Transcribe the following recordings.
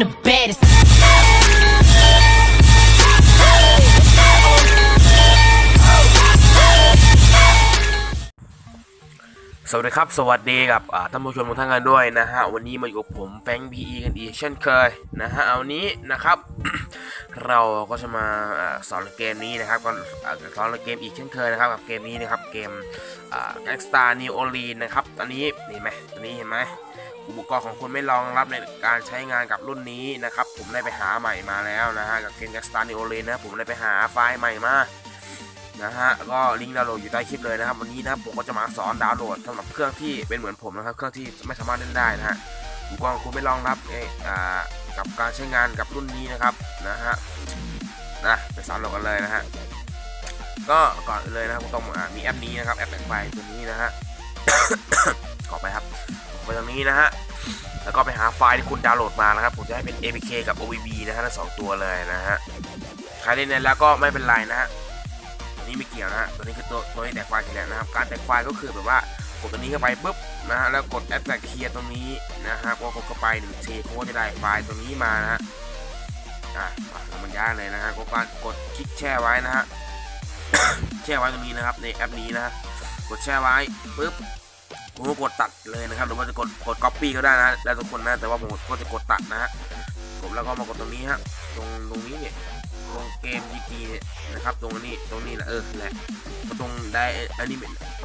the baddest. สวัสดีครับ สวัสดีกับท่านผู้ชมทุกท่านกันด้วยนะฮะ วันนี้มาอยู่กับผมแฟงพีกันอีกเช่นเคยนะฮะ เอานี้นะครับ เราก็จะมาอสอนเกมนี้นะครับก็สอนเกมอีกเช่นเคยนะครับกับเกมนี้นะครับเกมแก๊งสตาร์นิวออลีนนะครับตอนนี้เห็นไหมตอนนี้เห็นไหมอุปกรณ์ของคุณไม่รองรับในการใช้งานกับรุ่นนี้นะครับ ผมได้ไปหาใหม่มาแล้วนะฮะกับเกมแก๊งสตาร์นิวออลีนนะผมได้ไปหาไฟล์ใหม่มานะฮะก็ลิงก์ดาวน์โหลดอยู่ใต้คลิปเลยนะครับวันนี้นะครับผมก็จะมาสอนดาวน์โหลดสำหรับเครื่องที่เป็นเหมือนผมนะครับเครื่องที่ไม่สามารถเล่นได้นะฮะอุปกรณ์ของคุณไม่รองรับเอ่ออ่า กับการใช้งานกับรุ่นนี้นะครับนะฮะนะไปสอนโหลดกันเลยนะฮะก็ก่อนเลยนะครับผมต้องมีแอปนี้นะครับแอปแบ่งไฟตัวนี้นะฮะขอไปครับไปตรงนี้นะฮะแล้วก็ไปหาไฟล์ที่คุณดาวน์โหลดมานะครับ ผมจะให้เป็น APK กับ OBB นะฮะทั้งสองตัวเลยนะฮะใครเล่นในแล้วก็ไม่เป็นไรนะฮะตัวนี้ไม่เกี่ยวนะฮะตัวนี้คือตัวตัวที่แตกไฟล์ทีแรกนะครับ การแตกไฟล์ก็คือแบบว่า กดตัวนี้เข้าไปปุ๊บนะฮะแล้วกดแอดแตกเคลียร์ตรงนี้นะฮะก็กดเข้าไปหนึ่งทีเขาก็จะได้ไฟล์ตัวนี้มานะฮะอะแล้วมันยากเลยนะฮะก็การกดคลิกแช่ไว้นะฮะแช่ไว้ตรงนี้นะครับในแอปนี้นะฮะกดแช่ไว้ปุ๊บผมก็กดตัดเลยนะครับหรือว่าจะกดกด copy ก็ได้นะแล้วทุกคนนะแต่ว่าผมก็จะกดตัดนะฮะผมแล้วก็มากดตรงนี้ฮะตรงตรงนี้เนี่ย ตรงเกม GT เนี่ยนะครับ ตรงนี้ตรงนี้แหละเออแหละมาตรงได้อันนี้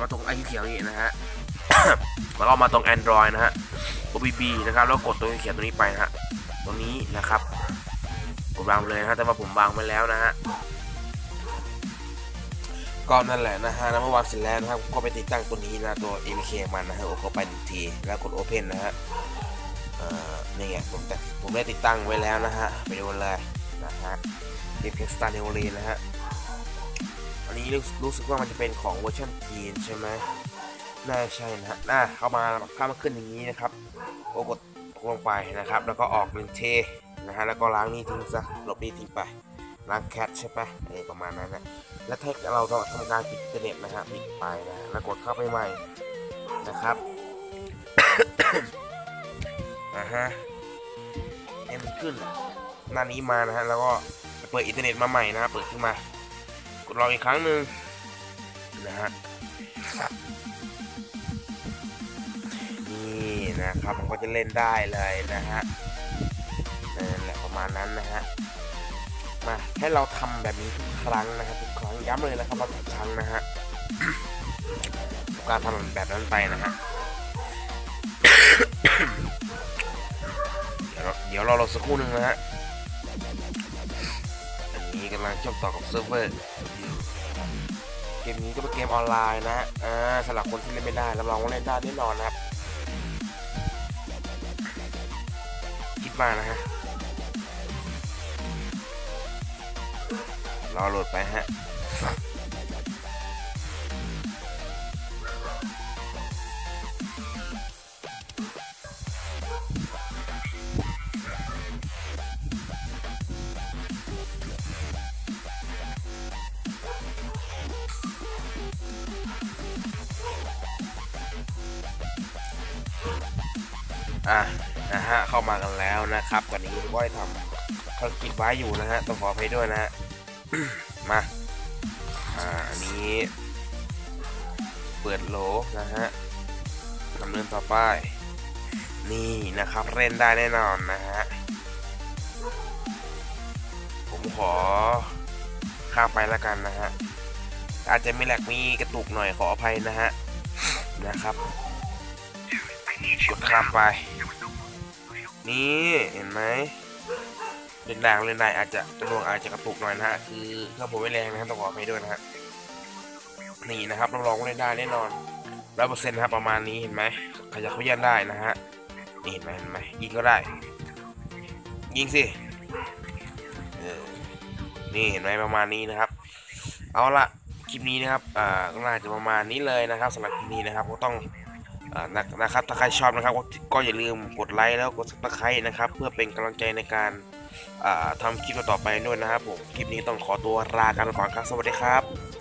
มาตรงไอ้เขียวนี่นะฮะแล้วก็มาตรง Android นะฮะ OBB นะครับแล้วกดตัวเขียวตัวนี้ไปนะฮะตรงนี้นะครับกดวางเลยนะฮะแต่ว่าผมวางไปแล้วนะฮะก็นั่นแหละนะฮะแล้วเมื่อวางเสร็จแล้วนะครับก็ไปติดตั้งตัวนี้นะตัว APK มันนะฮะกดเข้าไปที แล้วกด Open นะฮะเอ่อนี่ไงผมแต่ผมได้ติดตั้งไว้แล้วนะฮะไปดูเลย นะฮะเกมเพสตาร์เนโอลีนะฮะ อันนี้รู้สึกว่ามันจะเป็นของเวอร์ชันจีนใช่ไหมน่าใช่นะฮะน่าเข้ามาข้ามาขึ้นอย่างนี้นะครับโอ้กดลงไปนะครับ แล้วก็ออกหนึ่งเทนะฮะ แล้วก็ล้างนี่ทิ้งซะลบนี่ทิ้งไป ล้างแคทใช่ปะเออประมาณนั้นนะ แล้วถ้าเราทำการปิดอินเทอร์เน็ตนะฮะ ปิดไปนะแล้วกดเข้าไปใหม่นะครับอ่าฮะเอ็มขึ้น หน้านี้มานะฮะแล้วก็เปิดอินเทอร์เน็ตมาใหม่นะฮะเปิดขึ้นมากดลองอีกครั้งหนึ่งนะฮะนี่นะครับมันก็จะเล่นได้เลยนะฮะนั่นแหละประมาณนั้นนะฮะมาให้เราทำแบบนี้ทุกครั้งนะครับทุกครั้งย้ำเลยนะครับว่าทุกครั้งนะฮะการทำแบบนั้นไปนะฮะเดี๋ยวเราเดี๋ยวรารอสักครู่หนึ่งนะฮะ นี้กำลังเชื่อมต่อกับเซิร์ฟเวอร์เกมนี้ก็เป็นเกมออนไลน์นะอ่าสำหรับคนที่เล่นไม่ได้รับรองว่าเล่นได้แน่นอนนะครับคิดมานะฮะรอโหลดไปฮะ อะนะฮะเข้ามากันแล้วนะครับตอนนี้ผมก็ได้ทำภารกิจไว้อยู่นะฮะต้องขออภัยด้วยนะฮะมาอ่าอันนี้เปิดโหลนะฮะดำเนินต่อไป นี่นะครับเล่นได้แน่นอนนะฮะผมขอข้ามไปแล้วกันนะฮะอาจจะมีแหลกมีกระตุกหน่อยขออภัยนะฮะนะครับ กดข้ามไป นี่เห็นไหมเล่นด่างเล่นได้อาจจะกระดวงอาจจะกระตุกหน่อยนะฮะคือเครื่องผมไม่แรงนะครับต้องขออภัยด้วยนะฮะนี่นะครับรับรองเล่นได้แน่นอนร้อยเปอร์เซ็นต์ครับประมาณนี้เห็นไหมขยับขยันได้นะฮะนี่เห็นไหมเห็นไหมยิงก็ได้ ยิงสิเออนี่เห็นไหมประมาณนี้นะครับ เอาละคลิปนี้นะครับอ่าน่าจะประมาณนี้เลยนะครับสำหรับคลิปนี้นะครับก็ต้อง นะนะครับถ้าใครชอบนะครับก็อย่าลืมกดไลค์แล้วกดซับสไครต์นะครับ เพื่อเป็นกำลังใจในการอ่าทำคลิปต่อไปด้วยนะครับผมคลิปนี้ต้องขอตัวลากันก่อนครับสวัสดีครับ